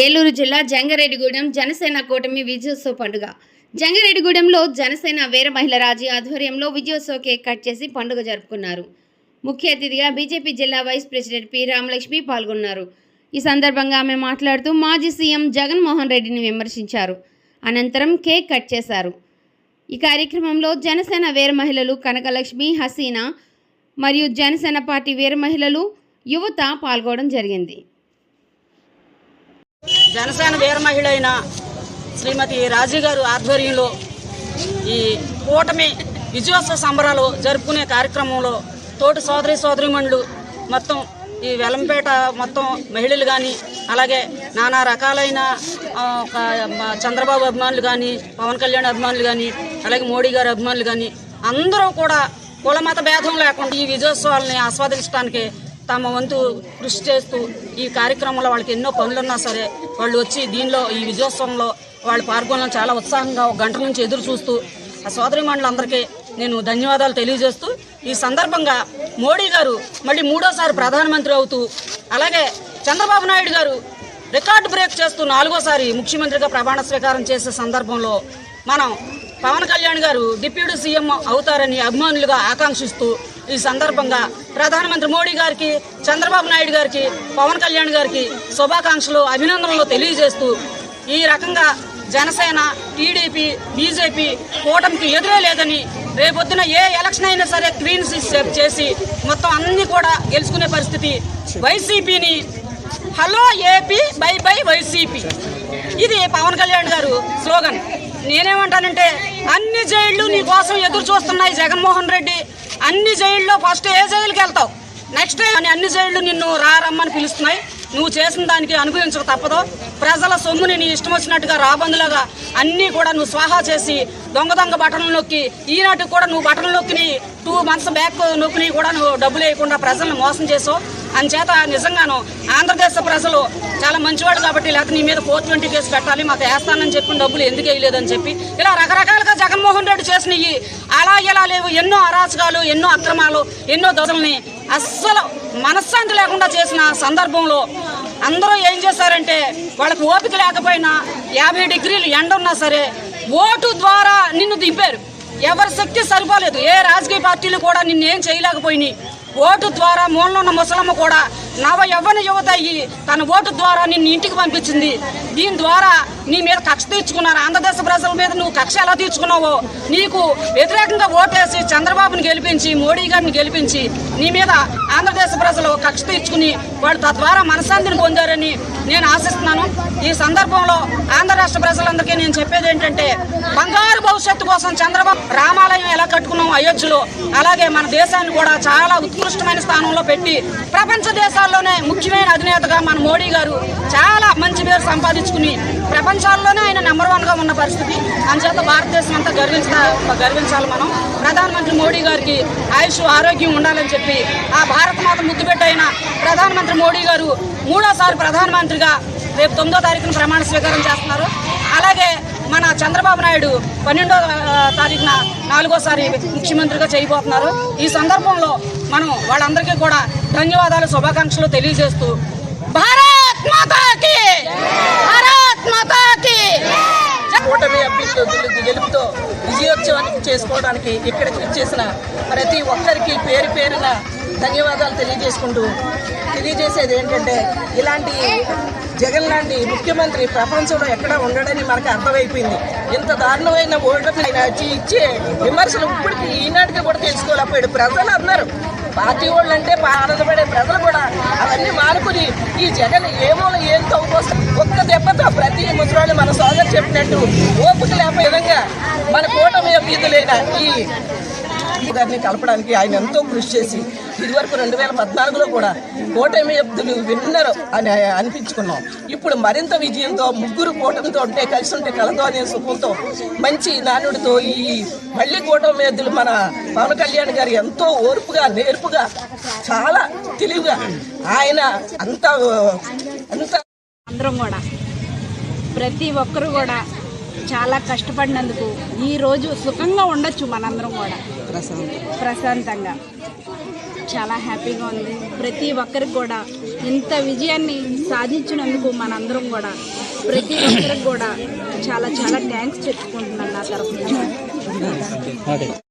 ఏలూరు జిల్లా జంగారెడ్డిగూడెం జనసేన కూటమి విజయోత్సవ పండుగ. జంగారెడ్డిగూడెంలో జనసేన వీర మహిళ రాజీ ఆధ్వర్యంలో విజయోత్సవ కేక్ కట్ చేసి పండుగ జరుపుకున్నారు. ముఖ్య అతిథిగా బీజేపీ జిల్లా వైస్ ప్రెసిడెంట్ పి రామలక్ష్మి పాల్గొన్నారు. ఈ సందర్భంగా ఆమె మాట్లాడుతూ మాజీ సీఎం జగన్మోహన్ రెడ్డిని విమర్శించారు. అనంతరం కేక్ కట్ చేశారు. ఈ కార్యక్రమంలో జనసేన వీర మహిళలు కనకలక్ష్మి హసీనా మరియు జనసేన పార్టీ వీర మహిళలు యువత పాల్గొనడం జరిగింది. జనసేన వీర మహిళ అయిన శ్రీమతి రాజీ గారు ఆధ్వర్యంలో ఈ కూటమి విజయోత్సవ సంబరాలు జరుపుకునే కార్యక్రమంలో తోటి సోదరి సోదరిమణులు మొత్తం ఈ వెలంపేట మొత్తం మహిళలు కానీ అలాగే నానా రకాలైన ఒక చంద్రబాబు అభిమానులు కానీ పవన్ కళ్యాణ్ అభిమానులు కానీ అలాగే మోడీ గారి అభిమానులు కానీ అందరూ కూడా కులమత భేదం లేకుండా ఈ విజయోత్సవాలని ఆస్వాదించడానికి తమ వంతు కృషి చేస్తూ ఈ కార్యక్రమంలో వాళ్ళకి ఎన్నో పనులున్నా సరే వాళ్ళు వచ్చి దీనిలో ఈ విజయోత్సవంలో వాళ్ళు పాల్గొనడం చాలా ఉత్సాహంగా ఒక గంట నుంచి ఎదురు చూస్తూ ఆ సోదరి మండలందరికీ నేను ధన్యవాదాలు తెలియజేస్తూ ఈ సందర్భంగా మోడీ గారు మళ్ళీ మూడోసారి ప్రధానమంత్రి అవుతూ అలాగే చంద్రబాబు నాయుడు గారు రికార్డు బ్రేక్ చేస్తూ నాలుగోసారి ముఖ్యమంత్రిగా ప్రమాణ స్వీకారం చేసే సందర్భంలో మనం పవన్ కళ్యాణ్ గారు డిప్యూటీ సీఎం అవుతారని అభిమానులుగా ఆకాంక్షిస్తూ ఈ సందర్భంగా ప్రధానమంత్రి మోడీ గారికి చంద్రబాబు నాయుడు గారికి పవన్ కళ్యాణ్ గారికి శుభాకాంక్షలు అభినందనలు తెలియజేస్తూ ఈ రకంగా జనసేన టీడీపీ బీజేపీ కూటమికి ఎదురే లేదని రేపొద్దున ఏ ఎలక్షన్ అయినా సరే క్లీన్ స్వీప్ చేసి మొత్తం అన్ని కూడా గెలుచుకునే పరిస్థితి వైసీపీని hello AP bye bye YCP. ఇది పవన్ కళ్యాణ్ గారు స్లోగన్. నేనేమంటానంటే అన్ని జైళ్ళు నీ కోసం ఎదురు చూస్తున్నాయి జగన్మోహన్ రెడ్డి. అన్ని జైల్లో ఫస్ట్ ఏ జైలుకి వెళ్తావు? నెక్స్ట్ అని అన్ని జైళ్ళు నిన్ను రారమ్మని పిలుస్తున్నాయి. నువ్వు చేసిన దానికి అనుభవించక తప్పదు. ప్రజల సొమ్ముని నీ ఇష్టం వచ్చినట్టుగా రాబందులాగా అన్నీ కూడా నువ్వు స్వాహా చేసి దొంగ దొంగ బటన్లు నొక్కి ఈనాటికి కూడా నువ్వు బటన్లు నొక్కిని టూ మంత్స్ బ్యాక్ నొక్కిని కూడా నువ్వు డబ్బులు వేయకుండా ప్రజలను మోసం చేసావు. అంచేత నిజంగాను ఆంధ్రదేశ ప్రజలు చాలా మంచివాడు కాబట్టి లేకపోతే నీ మీద ఫోర్ ట్వంటీ కేసు పెట్టాలి మాకు వేస్తానని చెప్పిన డబ్బులు ఎందుకు వేయలేదని చెప్పి ఇలా రకరకాలుగా జగన్మోహన్ రెడ్డి చేసినవి అలా ఇలా లేవు ఎన్నో అరాచకాలు ఎన్నో అక్రమాలు ఎన్నో దొరల్ని అస్సలు మనశ్శాంతి లేకుండా చేసిన సందర్భంలో అందరూ ఏం చేశారంటే వాళ్ళకి ఓపిక లేకపోయినా యాభై డిగ్రీలు ఎండ ఉన్నా సరే ఓటు ద్వారా నిన్ను దింపారు. ఎవరి శక్తి సరిపోలేదు. ఏ రాజకీయ పార్టీలు కూడా నిన్నేం చేయలేకపోయినాయి. ఓటు ద్వారా మూలలో ఉన్న ముసలమ్మ కూడా నవ యవ్వన యువత అయ్యి తన ఓటు ద్వారా నిన్ను ఇంటికి పంపించింది. దీని ద్వారా నీ మీద కక్ష తీర్చుకున్నారు. ఆంధ్రదేశ ప్రజల మీద నువ్వు కక్ష ఎలా తీర్చుకున్నావో నీకు వ్యతిరేకంగా ఓటేసి చంద్రబాబుని గెలిపించి మోడీ గారిని గెలిపించి నీ మీద ఆంధ్రదేశ ప్రజలు కక్ష తీర్చుకుని వాళ్ళు తద్వారా మనశాంతిని పొందారని నేను ఆశిస్తున్నాను. ఈ సందర్భంలో ఆంధ్ర రాష్ట్ర ప్రజలందరికీ నేను చెప్పేది ఏంటంటే బంగారు భవిష్యత్తు కోసం చంద్రబాబు రామాలయం ఎలా కట్టుకున్నాం అయోధ్యలో అలాగే మన దేశాన్ని కూడా చాలా ఉత్కృష్టమైన స్థానంలో పెట్టి ప్రపంచ దేశాల్లోనే ముఖ్యమైన అధినేతగా మన మోడీ గారు చాలా మంచి పేరు సంపాదించుకుని ప్రపంచాల్లోనే ఆయన నెంబర్ వన్గా ఉన్న పరిస్థితి. అందుచేత భారతదేశం అంతా గర్వించ గర్వించాలి మనం. ప్రధానమంత్రి మోడీ గారికి ఆయుష్ ఆరోగ్యం ఉండాలని చెప్పి ఆ భారత మాత ముద్దు ప్రధానమంత్రి మోడీ గారు మూడోసారి ప్రధానమంత్రిగా రేపు తొమ్మిదో తారీఖున ప్రమాణ స్వీకారం చేస్తున్నారు. అలాగే మన చంద్రబాబు నాయుడు పన్నెండో తారీఖున నాలుగోసారి ముఖ్యమంత్రిగా చేయబోతున్నారు. ఈ సందర్భంలో మనం వాళ్ళందరికీ కూడా ధన్యవాదాలు శుభాకాంక్షలు తెలియజేస్తూ భారత్ మాతాకి! భారత్ మాతాకి! కూటమి గెలుపుతో విజయోత్సవానికి చేసుకోవడానికి ఇక్కడికి వచ్చేసిన ప్రతి ఒక్కరికి పేరు పేరున ధన్యవాదాలు తెలియజేసుకుంటూ తెలియజేసేది ఏంటంటే ఇలాంటి జగన్ లాంటి ముఖ్యమంత్రి ప్రపంచంలో ఎక్కడ ఉండడని మనకు అర్థమైపోయింది. ఇంత దారుణమైన ఓటమి ఆయన ఇచ్చే విమర్శలు ఇప్పటికి ఈనాటికి కూడా తెలుసుకోలేకపోయాడు. ప్రజలు అన్నారు పార్టీ వాళ్ళు అంటే ఆనందపడే ప్రజలు కూడా అవన్నీ మానుకుని ఈ జగన్ ఏమో ఏం తవ్వుకొస్తారు ఒక్క దెబ్బతో ప్రతి ముసలాళ్ళు మన సోదరు చెప్పినట్టు ఓపిక లేకపోయే విధంగా మన కూటమి అభ్యర్థులైన ఈ గారిని కలపడానికి ఆయన ఎంతో కృషి చేసి ఇదివరకు రెండు వేల పద్నాలుగులో కూడా కూటమి అభ్యులు విన్నరు అని అనిపించుకున్నాం. ఇప్పుడు మరింత విజయంతో ముగ్గురు కూటమితో ఉంటే కలిసి ఉంటే కలతో అనే సుఖంతో మంచి నానుడితో ఈ మళ్ళీ కూటమి అభ్యులు మన పవన్ కళ్యాణ్ గారు ఎంతో ఓర్పుగా నేర్పుగా చాలా తెలివిగా ఆయన అంత అంత అందరం కూడా ప్రతి ఒక్కరు కూడా చాలా కష్టపడినందుకు ఈ రోజు సుఖంగా ఉండొచ్చు మనందరం కూడా. ప్రశాంతంగా. చాలా హ్యాపీగా ఉంది. ప్రతి ఒక్కరికి కూడా ఇంత విజయాన్ని సాధించినందుకు మనందరం కూడా ప్రతి ఒక్కరికి కూడా చాలా చాలా థ్యాంక్స్ చెప్పుకుంటున్నాను నా తరఫు నుంచి